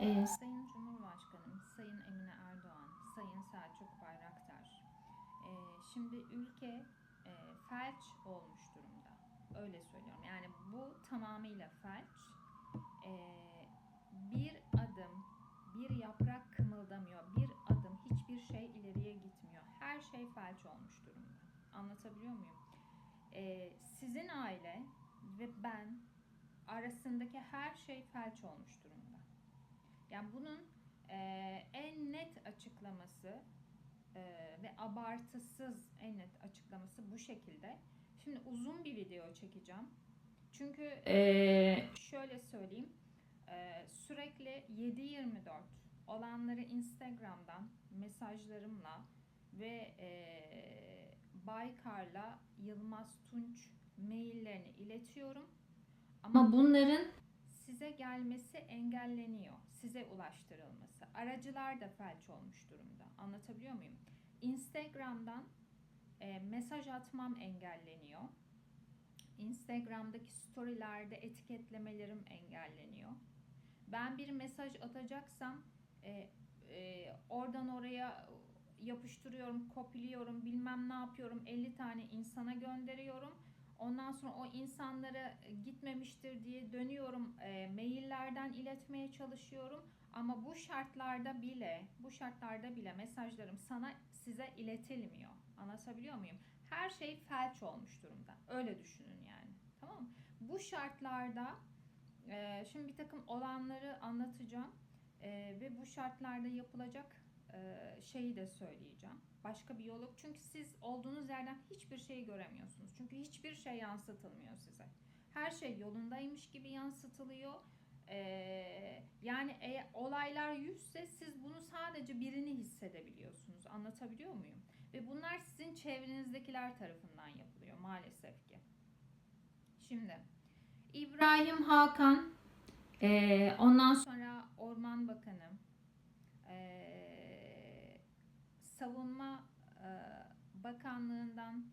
Ee, Sayın Cumhurbaşkanım, Sayın Emine Erdoğan, Sayın Selçuk Bayraktar. Ee, şimdi ülke e, felç olmuş durumda. Öyle söylüyorum. Yani bu tamamıyla felç. Ee, bir adım, bir yaprak kımıldamıyor. Bir adım, hiçbir şey ileriye gitmiyor. Her şey felç olmuş durumda. Anlatabiliyor muyum? Ee, sizin aile ve ben arasındaki her şey felç olmuş durumda. Yani bunun e, en net açıklaması e, ve abartısız en net açıklaması bu şekilde. Şimdi uzun bir video çekeceğim. Çünkü e, şöyle söyleyeyim. E, sürekli 7-24 olanları Instagram'dan mesajlarımla ve e, Baykar'la Yılmaz Tunç maillerini iletiyorum. Ama bunların size gelmesi engelleniyor. Size ulaştırılması. Aracılar da felç olmuş durumda. Anlatabiliyor muyum? Instagram'dan e, mesaj atmam engelleniyor. Instagram'daki storylerde etiketlemelerim engelleniyor. Ben bir mesaj atacaksam e, e, oradan oraya yapıştırıyorum, kopyaliyorum, bilmem ne yapıyorum. 50 tane insana gönderiyorum. Ondan sonra o insanlara gitmemiştir diye dönüyorum. E, maillerden iletmeye çalışıyorum. Ama bu şartlarda bile, bu şartlarda bile mesajlarım sana size iletilmiyor. Anlatabiliyor muyum? Her şey felç olmuş durumda. Öyle düşünün yani. Tamam mı? Bu şartlarda e, şimdi bir takım olanları anlatacağım. E, ve bu şartlarda yapılacak e, şeyi de söyleyeceğim. Başka bir yol yok. Çünkü siz olduğunuz yerden hiçbir şeyi göremiyorsunuz. Çünkü hiçbir şey yansıtılmıyor size. Her şey yolundaymış gibi yansıtılıyor. Ee, yani eğer olaylar yüzse siz bunu sadece birini hissedebiliyorsunuz. Anlatabiliyor muyum? Ve bunlar sizin çevrenizdekiler tarafından yapılıyor maalesef ki. Şimdi İbrahim Hakan, ee, ondan sonra Orman Bakanı, ee, Savunma e, Bakanlığından,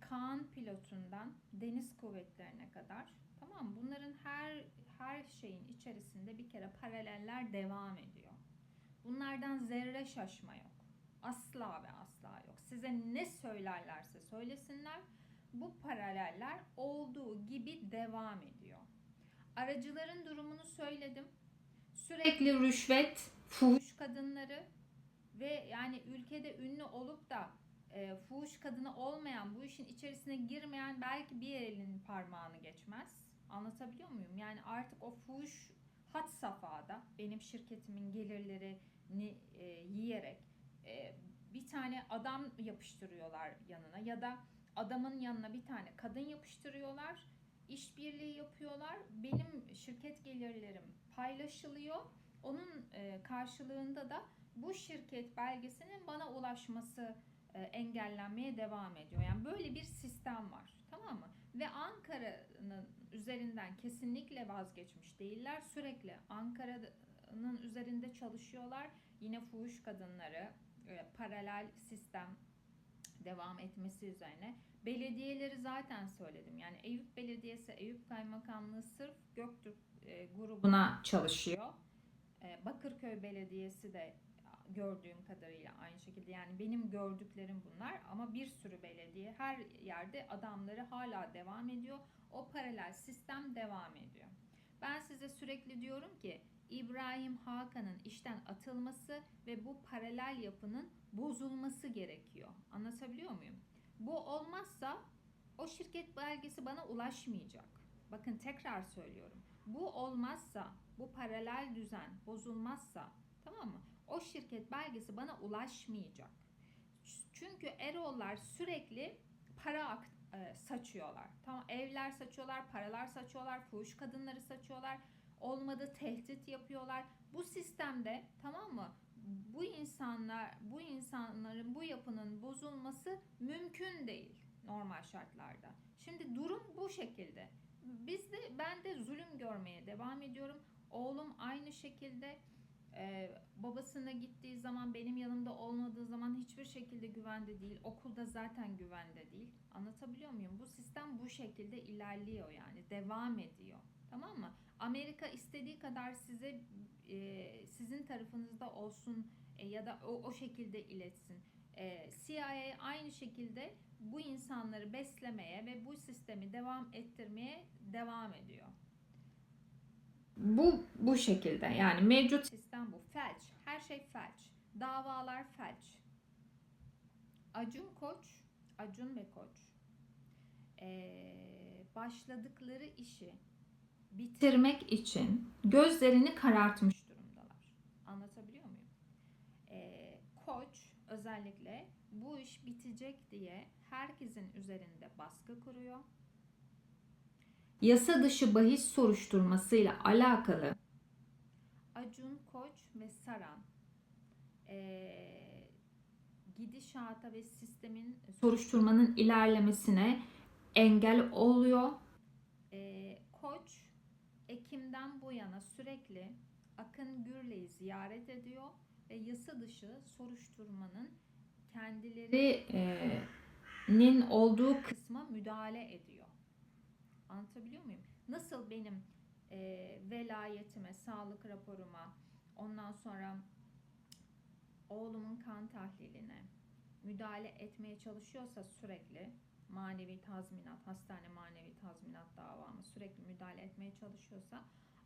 Kaan pilotundan Deniz Kuvvetlerine kadar tamam? Bunların her her şeyin içerisinde bir kere paraleller devam ediyor. Bunlardan zerre şaşma yok. Asla ve asla yok. Size ne söylerlerse söylesinler bu paraleller olduğu gibi devam ediyor. Aracıların durumunu söyledim. Sürekli rüşvet, fuhuş kadınları ve yani ülkede ünlü olup da e, fuhuş kadını olmayan, bu işin içerisine girmeyen belki bir elinin parmağını geçmez. Anlatabiliyor muyum? Yani artık o fuhuş hat safhada benim şirketimin gelirlerini e, yiyerek e, bir tane adam yapıştırıyorlar yanına ya da adamın yanına bir tane kadın yapıştırıyorlar. işbirliği yapıyorlar. Benim şirket gelirlerim paylaşılıyor. Onun e, karşılığında da bu şirket belgesinin bana ulaşması e, engellenmeye devam ediyor. Yani böyle bir sistem var. Tamam mı? Ve Ankara'nın üzerinden kesinlikle vazgeçmiş değiller. Sürekli Ankara'nın üzerinde çalışıyorlar. Yine fuhuş kadınları, e, paralel sistem devam etmesi üzerine. Belediyeleri zaten söyledim. Yani Eyüp Belediyesi, Eyüp Kaymakamlığı sırf Göktürk e, grubuna çalışıyor. Bakırköy Belediyesi de gördüğüm kadarıyla aynı şekilde yani benim gördüklerim bunlar ama bir sürü belediye her yerde adamları hala devam ediyor. O paralel sistem devam ediyor. Ben size sürekli diyorum ki İbrahim Hakan'ın işten atılması ve bu paralel yapının bozulması gerekiyor. Anlatabiliyor muyum? Bu olmazsa o şirket belgesi bana ulaşmayacak. Bakın tekrar söylüyorum. Bu olmazsa, bu paralel düzen bozulmazsa, tamam mı? O şirket belgesi bana ulaşmayacak. Çünkü Erol'lar sürekli para e, saçıyorlar. Tamam evler saçıyorlar, paralar saçıyorlar, fuhuş kadınları saçıyorlar. Olmadı tehdit yapıyorlar. Bu sistemde tamam mı? Bu insanlar, bu insanların bu yapının bozulması mümkün değil normal şartlarda. Şimdi durum bu şekilde. Biz de ben de zulüm görmeye devam ediyorum. Oğlum aynı şekilde ee, babasına gittiği zaman benim yanımda olmadığı zaman hiçbir şekilde güvende değil. Okulda zaten güvende değil. Anlatabiliyor muyum? Bu sistem bu şekilde ilerliyor yani devam ediyor. Tamam mı? Amerika istediği kadar size e, sizin tarafınızda olsun e, ya da o, o şekilde iletsin. E, CIA aynı şekilde bu insanları beslemeye ve bu sistemi devam ettirmeye devam ediyor. Bu bu şekilde yani mevcut sistem bu. Felç. Her şey felç. Davalar felç. Acun Koç, Acun ve Koç eee, başladıkları işi bitirmek için gözlerini karartmış durumdalar. Anlatabiliyor muyum? Eee, Koç özellikle bu iş bitecek diye herkesin üzerinde baskı kuruyor. Yasa dışı bahis soruşturmasıyla alakalı Acun Koç ve Saran eee, gidişata ve sistemin soruşturmanın ilerlemesine engel oluyor. Eee, Koç Ekim'den bu yana sürekli Akın Gürley'i ziyaret ediyor ve yasa dışı soruşturmanın kendilerinin olduğu kısma müdahale ediyor. Anlatabiliyor muyum? Nasıl benim eee, velayetime, sağlık raporuma, ondan sonra oğlumun kan tahliline müdahale etmeye çalışıyorsa sürekli manevi tazminat, hastane manevi tazminat davamı sürekli müdahale etmeye çalışıyorsa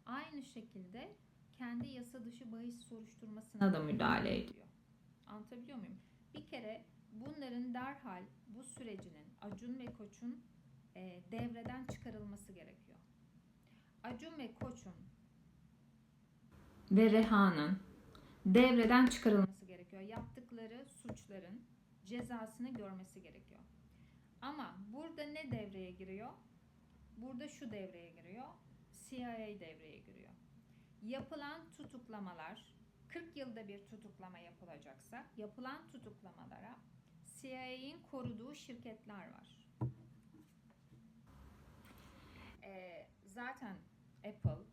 aynı şekilde kendi yasa dışı bahis soruşturmasına da müdahale ediyor. Anlatabiliyor muyum? Bir kere bunların derhal bu sürecinin Acun ve Koç'un e, devreden çıkarılması gerekiyor. Acun ve Koç'un ve Reha'nın devreden çıkarılması gerekiyor. Yaptıkları suçların cezasını görmesi gerekiyor. Ama burada ne devreye giriyor? Burada şu devreye giriyor. CIA devreye giriyor. Yapılan tutuklamalar 40 yılda bir tutuklama yapılacaksa yapılan tutuklamalara CIA'in koruduğu şirketler var. Ee, zaten Apple,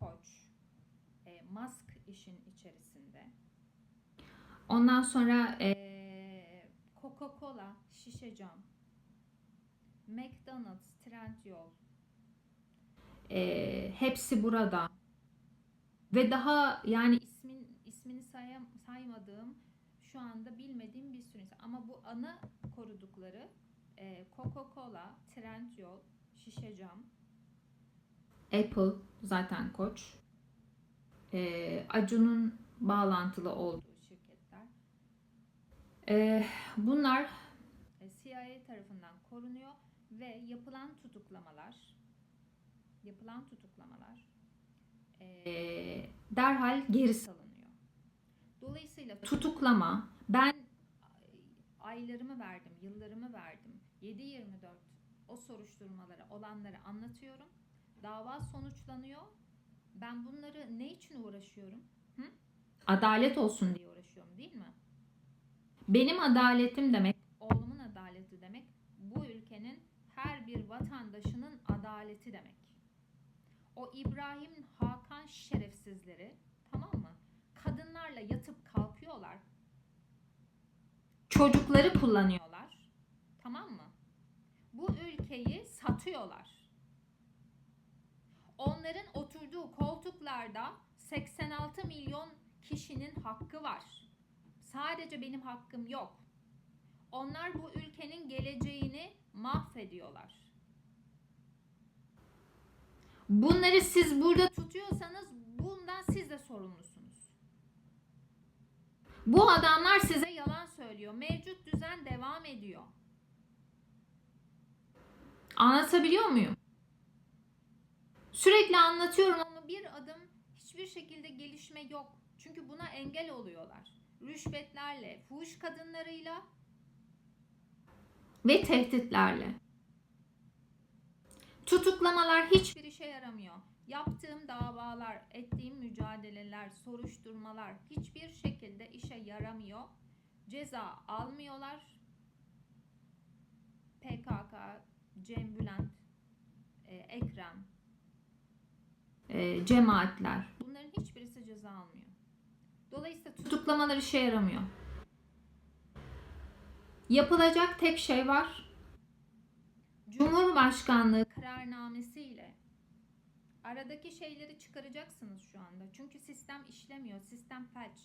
Koç, e, Musk işin içerisinde. Ondan sonra e, Coca-Cola, şişe cam, McDonald's, Trendyol, e, hepsi burada. Ve daha yani ismin ismini sayam, saymadığım şu anda bilmediğim bir sürü insan. Ama bu ana korudukları e, Coca-Cola, Trendyol, şişe cam, Apple zaten koç. E, Acun'un bağlantılı olduğu şirketler. E, bunlar CIA tarafından korunuyor ve yapılan tutuklamalar yapılan tutuklamalar e, derhal geri salınıyor. Dolayısıyla tutuklama ben aylarımı verdim, yıllarımı verdim. 7-24 o soruşturmalara olanları anlatıyorum. Dava sonuçlanıyor. Ben bunları ne için uğraşıyorum? Hı? Adalet olsun diye uğraşıyorum değil mi? Benim adaletim demek, oğlumun adaleti demek, bu ülkenin her bir vatandaşının adaleti demek. O İbrahim Hakan şerefsizleri tamam mı? Kadınlarla yatıp kalkıyorlar. Çocukları kullanıyorlar. Tamam mı? Bu ülkeyi satıyorlar. Onların oturduğu koltuklarda 86 milyon kişinin hakkı var. Sadece benim hakkım yok. Onlar bu ülkenin geleceğini mahvediyorlar. Bunları siz burada tutuyorsanız bundan siz de sorumlusunuz. Bu adamlar size yalan söylüyor. Mevcut düzen devam ediyor. Anlatabiliyor muyum? Sürekli anlatıyorum ama bir adım hiçbir şekilde gelişme yok. Çünkü buna engel oluyorlar. Rüşvetlerle, fuhuş kadınlarıyla ve tehditlerle. Tutuklamalar hiçbir işe yaramıyor. Yaptığım davalar, ettiğim mücadeleler, soruşturmalar hiçbir şekilde işe yaramıyor. Ceza almıyorlar. PKK, Cem Bülent, e, Ekrem, e, cemaatler. Bunların hiçbirisi ceza almıyor. Dolayısıyla tutuklamalar işe yaramıyor. Yapılacak tek şey var. Cumhurbaşkanlığı kararnamesiyle Aradaki şeyleri çıkaracaksınız şu anda. Çünkü sistem işlemiyor. Sistem felç.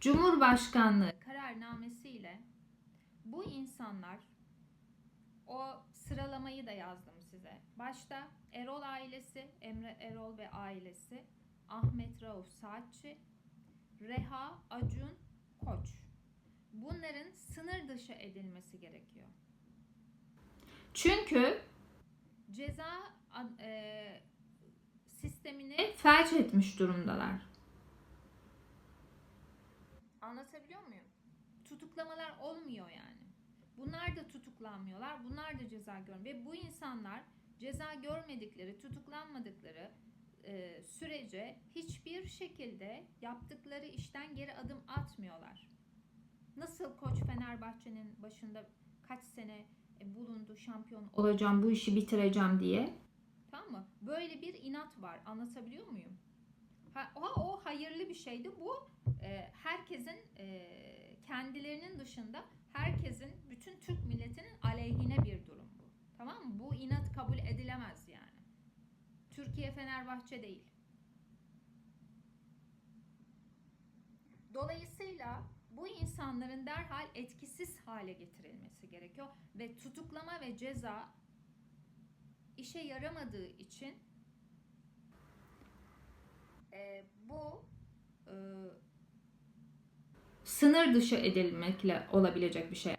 Cumhurbaşkanlığı kararnamesiyle bu insanlar o sıralamayı da yazdım size. Başta Erol ailesi, Emre Erol ve ailesi, Ahmet Rauf Saatçi, Reha Acun Koç. Bunların sınır dışı edilmesi gerekiyor. Çünkü ceza e, sistemini felç etmiş durumdalar. Anlatabiliyor muyum? Tutuklamalar olmuyor yani. Bunlar da tutuklanmıyorlar. Bunlar da ceza görmüyor. Ve bu insanlar ceza görmedikleri, tutuklanmadıkları e, sürece hiçbir şekilde yaptıkları işten geri adım atmıyorlar. Nasıl Koç Fenerbahçe'nin başında kaç sene e, bulundu şampiyon olacağım, bu işi bitireceğim diye. Tamam mı? Böyle bir inat var. Anlatabiliyor muyum? Ha, o, o hayırlı bir şeydi. Bu e, herkesin e, kendilerinin dışında herkesin bütün Türk milletinin aleyhine bir durum bu. Tamam mı? Bu inat kabul edilemez yani. Türkiye Fenerbahçe değil. Dolayısıyla bu insanların derhal etkisiz hale getirilmesi gerekiyor ve tutuklama ve ceza işe yaramadığı için e, bu e, sınır dışı edilmekle olabilecek bir şey.